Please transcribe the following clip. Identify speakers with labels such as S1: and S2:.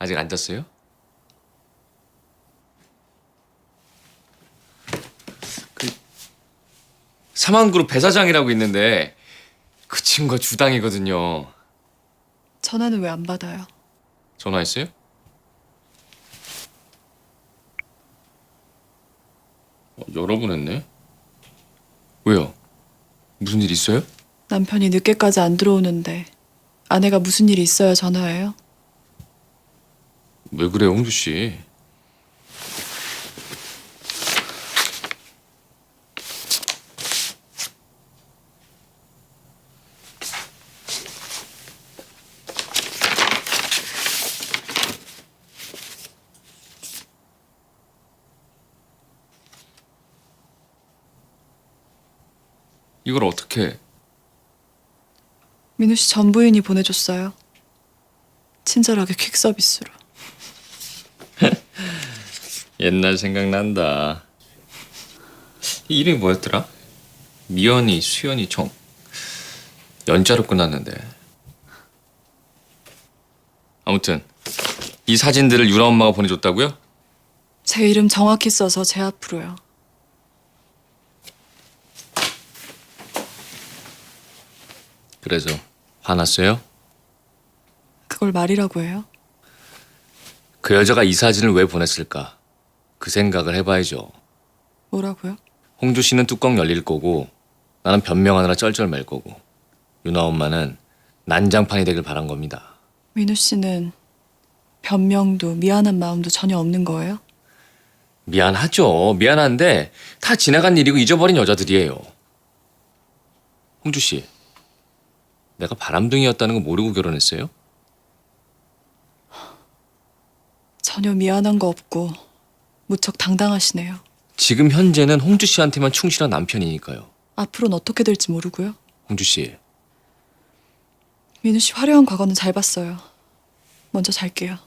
S1: 아직 안 잤어요? 그 사망그룹 배사장이라고 있는데 그 친구가 주당이거든요.
S2: 전화는 왜 안 받아요?
S1: 전화했어요? 어, 여러 번 했네. 왜요? 무슨 일 있어요?
S2: 남편이 늦게까지 안 들어오는데 아내가 무슨 일이 있어야 전화해요?
S1: 왜 그래요, 홍주 씨? 이걸 어떻게?
S2: 민우 씨 전 부인이 보내줬어요. 친절하게 퀵 서비스로.
S1: 옛날 생각난다. 이름이 뭐였더라? 미연이, 수연이, 정. 연자로 끝났는데. 아무튼 이 사진들을 유라 엄마가 보내줬다고요?
S2: 제 이름 정확히 써서 제 앞으로요.
S1: 그래서 화났어요?
S2: 그걸 말이라고 해요?
S1: 그 여자가 이 사진을 왜 보냈을까? 그 생각을 해봐야죠.
S2: 뭐라고요?
S1: 홍주 씨는 뚜껑 열릴 거고 나는 변명하느라 쩔쩔 맬 거고 유나 엄마는 난장판이 되길 바란 겁니다.
S2: 민우 씨는 변명도 미안한 마음도 전혀 없는 거예요?
S1: 미안하죠. 미안한데 다 지나간 일이고 잊어버린 여자들이에요. 홍주 씨, 내가 바람둥이였다는 거 모르고 결혼했어요?
S2: 전혀 미안한 거 없고 무척 당당하시네요.
S1: 지금 현재는 홍주 씨한테만 충실한 남편이니까요.
S2: 앞으로는 어떻게 될지 모르고요.
S1: 홍주 씨,
S2: 민우 씨 화려한 과거는 잘 봤어요. 먼저 잘게요.